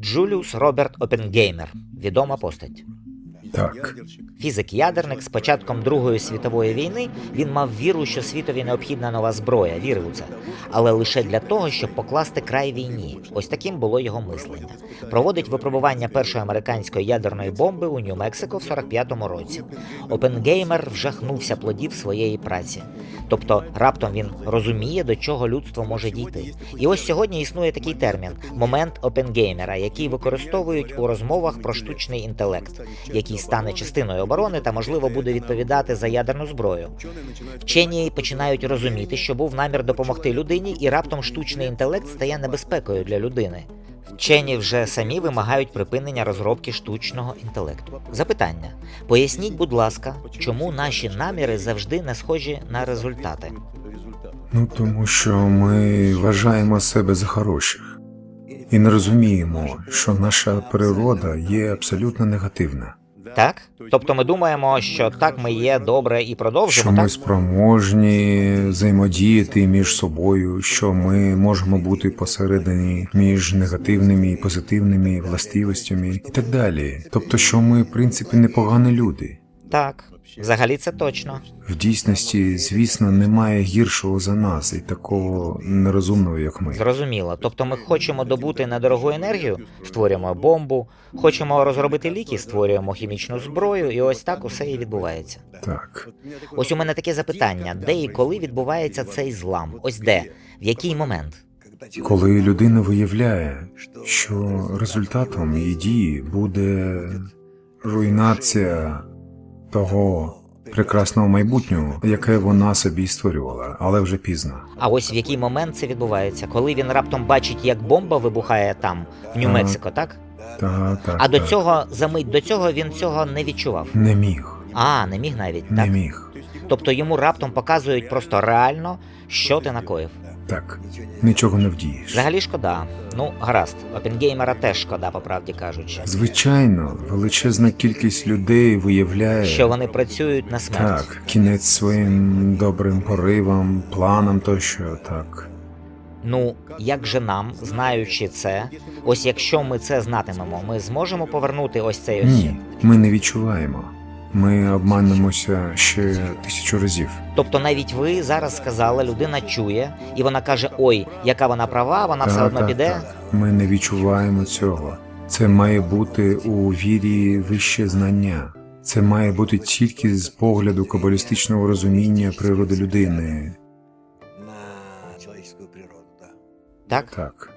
Джуліус Роберт Опенгеймер, відома постать. Так, Фізик-ядерник з початком Другої світової війни він мав віру, що світові необхідна нова зброя, вірив у це, але лише для того, щоб покласти край війні. Ось таким було його мислення. Проводить випробування першої американської ядерної бомби у Нью-Мексико в 45-му році. Опенгеймер вжахнувся плодів своєї праці. Тобто раптом він розуміє, до чого людство може дійти. І ось сьогодні існує такий термін момент Опенгеймера, який використовують у розмовах про штучний інтелект, який стане частиною оборони та, можливо, буде відповідати за ядерну зброю. Вчені починають розуміти, що був намір допомогти людині, і раптом штучний інтелект стає небезпекою для людини. Вчені вже самі вимагають припинення розробки штучного інтелекту. Запитання: поясніть, будь ласка, чому наші наміри завжди не схожі на результати? ну тому що ми вважаємо себе за хороших і не розуміємо, що наша природа є абсолютно негативна, Так? Тобто ми думаємо, що так ми є добре і що продовжимо, ми так? спроможні взаємодіяти між собою, що ми можемо бути посередині між негативними і позитивними властивостями і так далі. Тобто, що ми, в принципі, непогані люди. Так, взагалі це точно. В дійсності, звісно, немає гіршого за нас і такого нерозумного, як ми. Зрозуміло. Тобто ми хочемо добути недорогу енергію, створюємо бомбу, хочемо розробити ліки, створюємо хімічну зброю, і ось так усе і відбувається. Так. Ось у мене таке запитання: де і коли відбувається цей злам? Ось де? В який момент? Коли людина виявляє, що результатом її дії буде руйнація того прекрасного майбутнього, яке вона собі створювала, але вже пізно. А ось в який момент це відбувається? Коли він раптом бачить, як бомба вибухає там, в Нью-Мексико, так? Так, так. А до так. цього за мить до цього він цього не відчував. не міг, А, не міг навіть, не так? міг. Тобто йому раптом показують просто реально, що ти накоїв. Так, нічого не вдієш. Взагалі шкода. Ну, гаразд, Опенгеймера теж шкода, по правді кажучи. Звичайно, величезна кількість людей виявляє, Що вони працюють на смерть. так, кінець своїм добрим поривам, планам тощо, так. Ну, як же нам, знаючи це, ось якщо ми це знатимемо, ми зможемо повернути ось цей ось. Ні, ми не відчуваємо. Ми обманемося ще тисячу разів. Тобто навіть ви зараз сказали, людина чує, і вона каже: ой, яка вона права, вона все одно піде. так. Ми не відчуваємо цього. Це має бути у вірі вище знання. Це має бути тільки з погляду кабалістичного розуміння природи людини. на человеческую природу. Так? Так,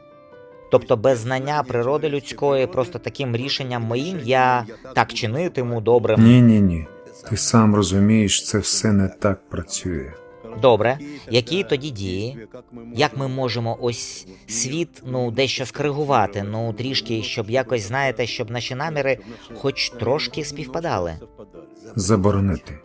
Тобто без знання природи людської, просто таким рішенням моїм я так чинитиму добрим. ні, ні, ні. Ти сам розумієш, це все не так працює. Добре, які тоді дії? Як ми можемо ось світ ну дещо скоригувати, ну трішки, щоб якось знаєте, щоб наші наміри хоч трошки співпадали? Заборонити.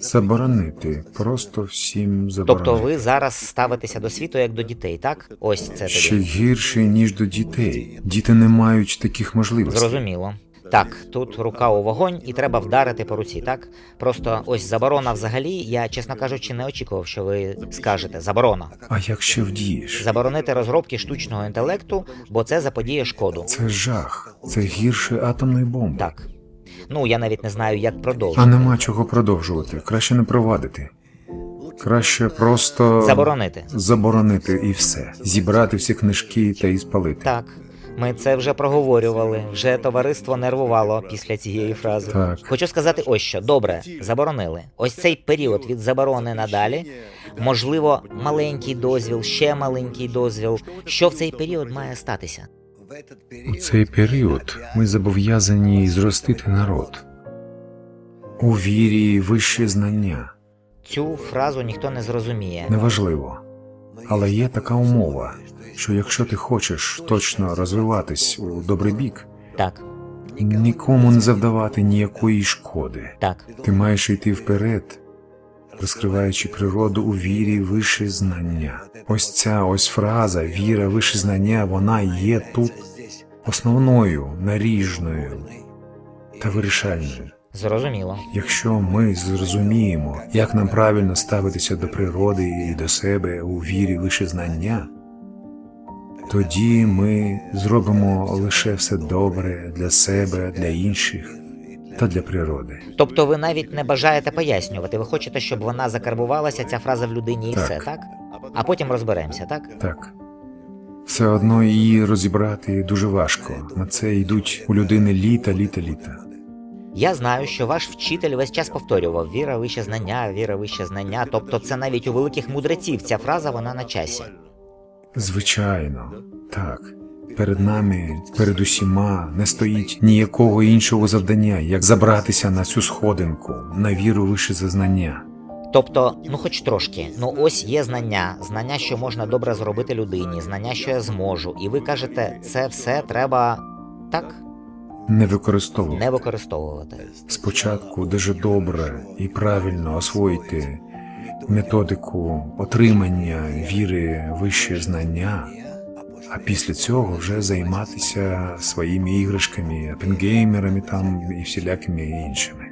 Заборонити. Просто всім заборонити. Тобто ви зараз ставитеся до світу як до дітей, так? Ось це Ще тоді. гірше, ніж до дітей. Діти не мають таких можливостей. Зрозуміло. Так, тут рука у вогонь, і треба вдарити по руці, так? Просто ось заборона взагалі, я, чесно кажучи, не очікував, що ви скажете заборона. А якщо вдієш? Заборонити розробки штучного інтелекту, бо це заподіє шкоду. Це жах. Це гірше атомної бомби. Так. Ну, я навіть не знаю, як А продовжити. нема чого продовжувати. Краще не провадити. Краще просто Заборонити. заборонити і все. Зібрати всі книжки та і спалити. Так. Ми це вже проговорювали. Вже товариство нервувало після цієї фрази. Так. Хочу сказати ось що. Добре, заборонили. Ось цей період від заборони надалі. Можливо, маленький дозвіл, ще маленький дозвіл. Що в цей період має статися? У цей період ми зобов'язані зростити народ у вірі вище знання. Цю фразу ніхто не зрозуміє. Неважливо. Але є така умова, що якщо ти хочеш точно розвиватись у добрий бік, Так, нікому не завдавати ніякої шкоди. так. Ти маєш йти вперед, розкриваючи природу у вірі вище знання. Ось ця ось фраза віра вище знання, вона є тут основною, наріжною та вирішальною. Зрозуміло. Якщо ми зрозуміємо, як нам правильно ставитися до природи і до себе у вірі вище знання, тоді ми зробимо лише все добре для себе, для інших та для природи. Тобто ви навіть не бажаєте пояснювати, ви хочете, щоб вона закарбувалася, ця фраза в людині і Так. все, так? А потім розберемося, так? Так. Все одно її розібрати дуже важко. На це йдуть у людини літа, літа, літа. Я знаю, що ваш вчитель весь час повторював віра вище знання, віра вище знання. Тобто, це навіть у великих мудреців ця фраза вона на часі. Звичайно, так. Перед нами, перед усіма, не стоїть ніякого іншого завдання, як забратися на цю сходинку, на віру вище за знання. Тобто, ну хоч трошки, ну ось є знання, знання, що можна добре зробити людині, знання, що я зможу, і ви кажете, це все треба так Не використовувати. не використовувати. Спочатку дуже добре і правильно освоїти методику отримання віри вище знання, а після цього вже займатися своїми іграшками, пенгеймерами там і всілякими іншими.